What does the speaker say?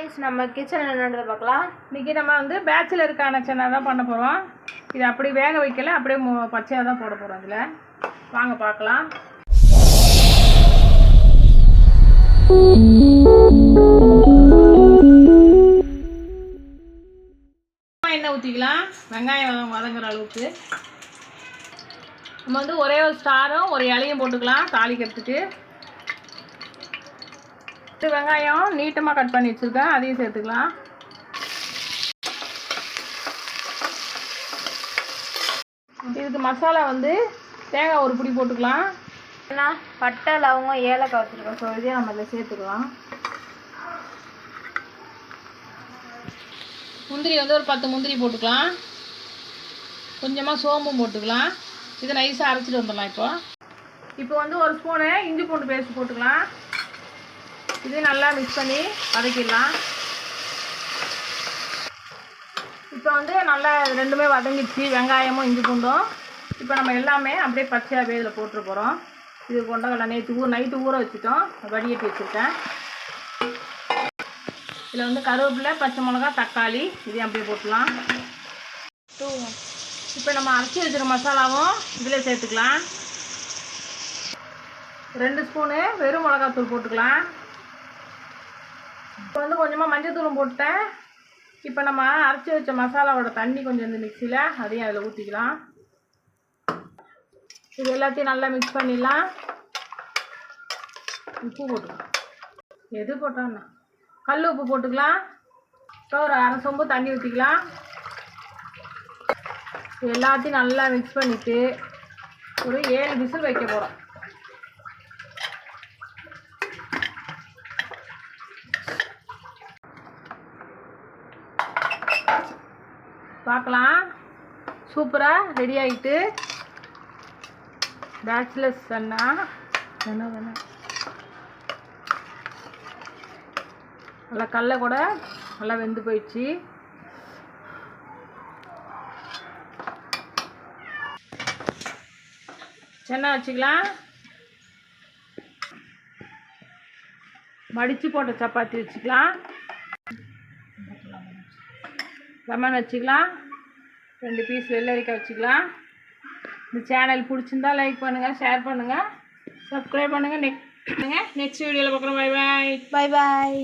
Guys நம்ம கிச்சனில் என்னன்றதை பார்க்கலாம்? இன்றைக்கி நம்ம வந்து பேச்சுலருக்கான சென்னா தான் பண்ண போகிறோம் இது அப்படி வேக வைக்கல அப்படியே பச்சையாக தான் போட போகிறோம் இதில். வாங்க பார்க்கலாம். எண்ணெய் ஊற்றிக்கலாம் வெங்காயம் வதங்குற அளவுக்கு. நம்ம வந்து ஒரே ஒரு ஸ்டாரும் ஒரு இலையும் போட்டுக்கலாம் தாளிக்கிறதுக்கு. இது வெங்காயம் நீட்டமாக கட் பண்ணி வச்சுருக்கேன். அதையும் சேர்த்துக்கலாம். இதுக்கு மசாலா வந்து தேங்காய் ஒரு பிடி போட்டுக்கலாம். ஏன்னா பட்டை லவங்கம் ஏலக்காய் வச்சுருக்கோம். ஸோ இதையும் நம்ம இதில் சேர்த்துக்கலாம். முந்திரி வந்து ஒரு பத்து முந்திரி போட்டுக்கலாம். கொஞ்சமாக சோம்பும் போட்டுக்கலாம். இதை நைஸாக அரைச்சிட்டு வந்துடலாம் இப்போ. இப்போ வந்து ஒரு ஸ்பூனு இஞ்சி பூண்டு பேஸ்ட் போட்டுக்கலாம். இது நல்லா மிக்ஸ் பண்ணி வதக்கிடலாம். இப்போ வந்து நல்லா ரெண்டுமே வதங்கிடுச்சு. வெங்காயமும் இஞ்சி பூண்டும். இப்போ நம்ம எல்லாமே அப்படியே பச்சையாகவே இதில் போட்டுரு போகிறோம் இது கொண்டகடலை நேற்று ஊர் நைட்டு ஊற வச்சுட்டோம். வடிகட்டி வச்சுருக்கேன். இதில் வந்து கருவேப்பிலை பச்சை மிளகா தக்காளி இதையும் அப்படியே போட்டுலாம் இப்போ நம்ம அரைச்சி வச்சுருக்க மசாலாவும் இதில் சேர்த்துக்கலாம். ரெண்டு ஸ்பூனு வெறும் மிளகாத்தூள் போட்டுக்கலாம். இப்போ வந்து கொஞ்சமாக மஞ்சத்தூளும் போட்டேன் இப்போ நம்ம அரைச்சி வச்ச மசாலாவோட தண்ணி கொஞ்சம் இந்த மிக்சியில் அதையும் அதில் ஊற்றிக்கலாம் இது எல்லாத்தையும் நல்லா மிக்ஸ் பண்ணிடலாம். உப்பு போட்டுக்கலாம். எது போட்டோம்னா கல் உப்பு போட்டுக்கலாம். இப்போ ஒரு அரை சொம்பு தண்ணி ஊற்றிக்கலாம் எல்லாத்தையும் நல்லா மிக்ஸ் பண்ணிவிட்டு ஒரு ஏழு விசில் வைக்க போகிறோம் பார்க்கலாம். சூப்பராக ரெடி ஆகிட்டு பேச்சுலர்ஸ் அண்ணா. என்ன வேணும் நல்லா கடல கூட நல்லா வெந்து போயிடுச்சு. சென்னா வச்சுக்கலாம். மடித்து போட்ட சப்பாத்தி வச்சுக்கலாம். லெமன் வச்சுக்கலாம். ரெண்டு பீஸ் வெள்ளரிக்காய் வச்சுக்கலாம். இந்த சேனல் பிடிச்சிருந்தா லைக் பண்ணுங்கள் ஷேர் பண்ணுங்கள் சப்ஸ்கிரைப் பண்ணுங்கள் நெக்ஸ்ட் நெக்ஸ்ட் வீடியோவில் பார்க்குறோம். Bye bye bye bye